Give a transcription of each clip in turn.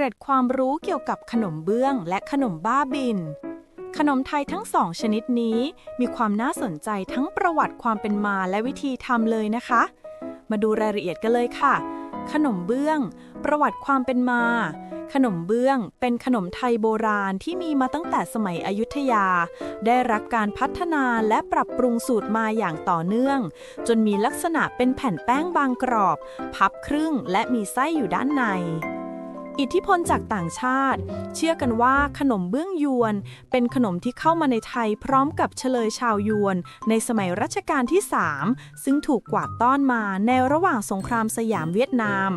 เกร็ดความรู้เกี่ยวกับขนมเบื้องและขนมบ้าบิน ขนมไทยทั้งสองชนิดนี้มีความน่าสนใจทั้งประวัติความเป็นมาและวิธีทำเลยนะคะ มาดูรายละเอียดกันเลยค่ะ ขนมเบื้อง ประวัติความเป็นมา ขนมเบื้องเป็นขนมไทยโบราณที่มีมาตั้งแต่สมัยอยุธยา ได้รับการพัฒนาและปรับปรุงสูตรมาอย่างต่อเนื่อง จนมีลักษณะเป็นแผ่นแป้งบางกรอบ พับครึ่งและมีไส้อยู่ด้านใน อิทธิพลจากต่างชาติ เชื่อกันว่าขนมเบื้องยวน เป็นขนมที่เข้ามาในไทยพร้อมกับเฉลยชาวยวน ในสมัยรัชกาลที่ 3 ซึ่งถูกกวาดต้อนมาในระหว่างสงครามสยามเวียดนาม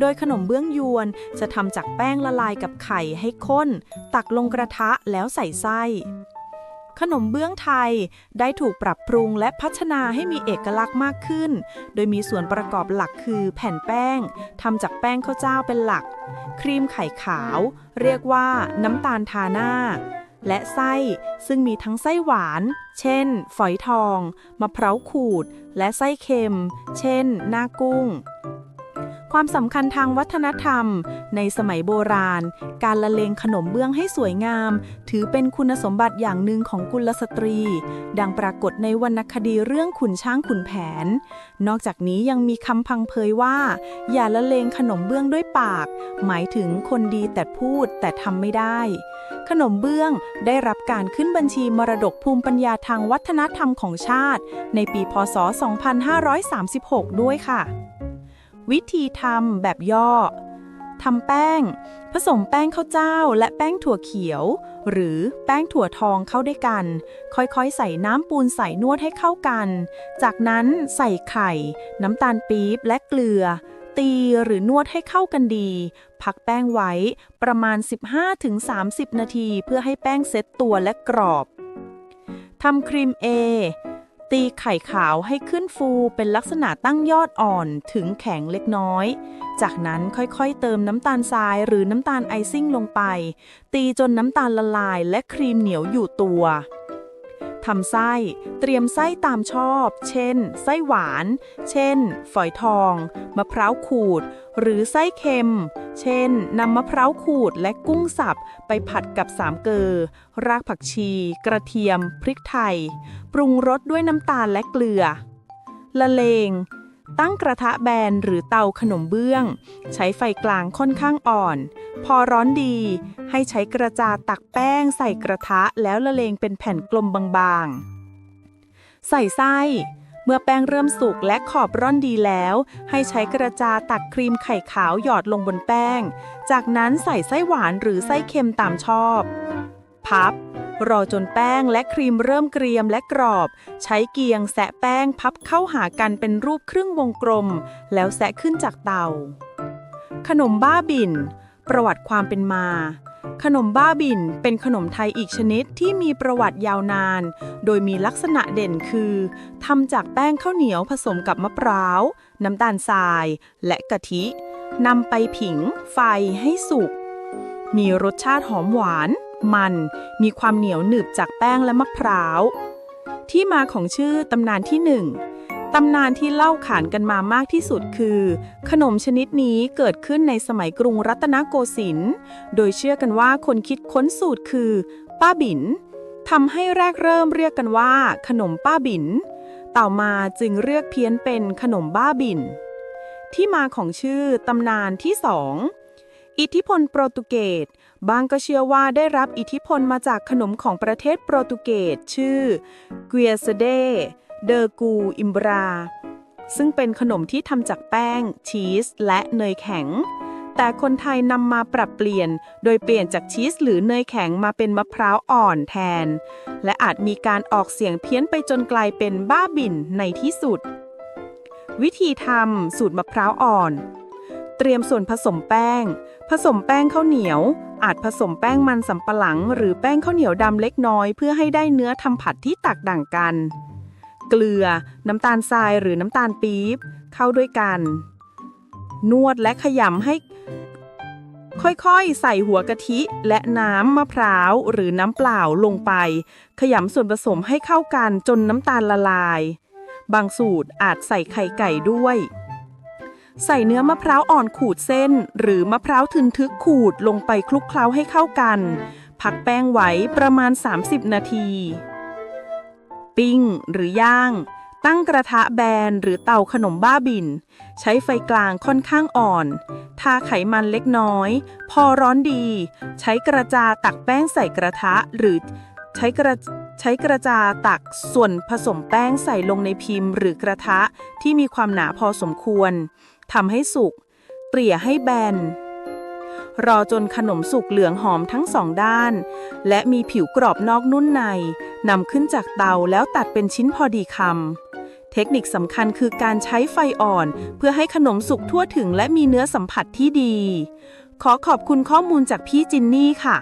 โดยขนมเบื้องยวนจะทำจากแป้งละลายกับไข่ให้ข้น ตักลงกระทะแล้วใส่ไส้ ขนมเบื้องไทยได้ถูกปรับปรุงและพัฒนาให้มีเอกลักษณ์มากขึ้น โดยมีส่วนประกอบหลักคือแผ่นแป้งทำจากแป้งข้าวเจ้าเป็นหลัก ครีมไข่ขาว เรียกว่าน้ำตาลทาหน้า และไส้ซึ่งมีทั้งไส้หวาน เช่น ฝอยทอง มะพร้าวขูด และไส้เค็ม เช่น หน้ากุ้ง ความสำคัญทางวัฒนธรรม ในสมัยโบราณ การละเลงขนมเบื้องให้สวยงาม ถือเป็นคุณสมบัติอย่างหนึ่งของกุลสตรี ดังปรากฏในวรรณคดีเรื่องขุนช้างขุนแผน นอกจากนี้ยังมีคำพังเพยว่า อย่าละเลงขนมเบื้องด้วยปาก หมายถึงคนดีแต่พูดแต่ทำไม่ได้ ขนมเบื้องได้รับการขึ้นบัญชีมรดกภูมิปัญญาทางวัฒนธรรมของชาติ ในปีพศ 2536 ด้วยค่ะ วิธีทำแบบย่อทำแป้ง ผสมแป้งข้าวเจ้าและแป้งถั่วเขียว หรือแป้งถั่วทองเข้าด้วยกัน ค่อยๆ ใส่น้ำปูนใส่นวดให้เข้ากัน จากนั้นใส่ไข่ น้ำตาลปี๊บและเกลือ ตีหรือนวดให้เข้ากันดี พักแป้งไว้ประมาณ 15-30 นาที เพื่อให้แป้งเซ็ตตัวและกรอบทำครีมเอ ตีไข่ขาวให้ขึ้นฟูเป็นลักษณะตั้งยอดอ่อนถึงแข็งเล็กน้อย จากนั้นค่อยๆเติมน้ำตาลทรายหรือน้ำตาลไอซิ่งลงไป ตีจนน้ำตาลละลายและครีมเหนียวอยู่ตัว ทำไส้ เตรียมไส้ตามชอบ เช่น ไส้หวาน เช่น ฝอยทอง มะพร้าวขูด หรือไส้เค็ม เช่น นำมะพร้าวขูดและกุ้งสับ ไปผัดกับสามเกลอรากผักชี กระเทียม พริกไทย ปรุงรสด้วยน้ำตาลและเกลือ ละเลง ตั้งกระทะแบนหรือเตาขนมเบื้อง ใช้ไฟกลางค่อนข้างอ่อน พอร้อนดี ให้ใช้กระจาตักแป้งใส่กระทะแล้วละเลงเป็นแผ่นกลมบางๆ ใส่ไส้ เมื่อแป้งเริ่มสุกและขอบร่อนดีแล้ว ให้ใช้กระจาตักครีมไข่ขาวหยอดลงบนแป้ง จากนั้นใส่ไส้หวานหรือไส้เค็มตามชอบ พับ รอจนแป้งและครีมเริ่มเกรียมและกรอบ ใช้เกียงแสะแป้งพับเข้าหากันเป็นรูปครึ่งวงกลม แล้วแสะขึ้นจากเตา ขนมบ้าบิน ประวัติความเป็นมาขนมบ้าบินเป็นขนมไทยอีกชนิดที่มีประวัติยาวนาน โดยมีลักษณะเด่นคือทำจากแป้งข้าวเหนียวผสมกับมะพร้าว น้ำตาลทราย และกะทินำไปผิง ไฟให้สุก มีรสชาติหอมหวาน มัน มีความเหนียวหนึบจากแป้งและมะพร้าว ที่มาของชื่อตำนานที่หนึ่งตำนานที่เล่าขานกันมามากที่สุดคือ ขนมชนิดนี้เกิดขึ้นในสมัยกรุงรัตนโกสินทร์ โดยเชื่อกันว่าคนคิดค้นสูตรคือ ป้าบินทำให้แรกเริ่มเรียกกันว่า ขนมป้าบินต่อมาจึงเรียกเพี้ยนเป็นขนมบ้าบินที่มาของชื่อตำนานที่สอง อิทธิพลโปรตุเกสบางก็เชื่อว่าได้รับอิทธิพลมาจากขนมของประเทศโปรตุเกสชื่อเก i ยสเดเดอกูอิมบรา ซึ่งเป็นขนมที่ทำจากแป้ง ชีส และเนยแข็ง แต่คนไทยนำมาปรับเปลี่ยน โดยเปลี่ยนจากชีสหรือเนยแข็งมาเป็นมะพร้าวอ่อนแทน และอาจมีการออกเสียงเพี้ยนไปจนกลายเป็นบ้าบินในที่สุด วิธีทำสูตรมะพร้าวอ่อน เตรียมส่วนผสมแป้ง ผสมแป้งข้าวเหนียว อาจผสมแป้งมันสำปะหลัง หรือแป้งข้าวเหนียวดำเล็กน้อย เพื่อให้ได้เนื้อทำผัดที่แตกต่างกัน เกลือ น้ำตาลทรายหรือน้ำตาลปี๊บ เข้าด้วยกัน นวดและขยำให้ ค่อยๆ ใส่หัวกะทิและน้ำมะพร้าวหรือน้ำเปล่าลงไป ขยำส่วนผสมให้เข้ากันจนน้ำตาลละลาย บางสูตรอาจใส่ไข่ไก่ด้วย ใส่เนื้อมะพร้าวอ่อนขูดเส้น หรือมะพร้าวทึนทึกขูดลงไปคลุกเคล้าให้เข้ากัน พักแป้งไว้ประมาณ 30 นาที ปิ้งหรือย่างตั้งกระทะแบนหรือเตาขนมบ้าบิน ใช้ไฟกลางค่อนข้างอ่อน ทาไขมันเล็กน้อย พอร้อนดี ใช้กระจาตักแป้งใส่กระทะหรือใช้กระใช้กระจาตักส่วนผสมแป้งใส่ลงในพิมพ์ หรือกระทะที่มีความหนาพอสมควร ทำให้สุกเกลี่ยให้แบน รอจนขนมสุกเหลืองหอมทั้งสองด้าน และมีผิวกรอบนอกนุ่นในนำขึ้นจากเตาแล้วตัดเป็นชิ้นพอดีคำ เทคนิคสำคัญคือการใช้ไฟอ่อน เพื่อให้ขนมสุกทั่วถึงและมีเนื้อสัมผัสที่ดี ขอขอบคุณข้อมูลจากพี่จินนี่ค่ะ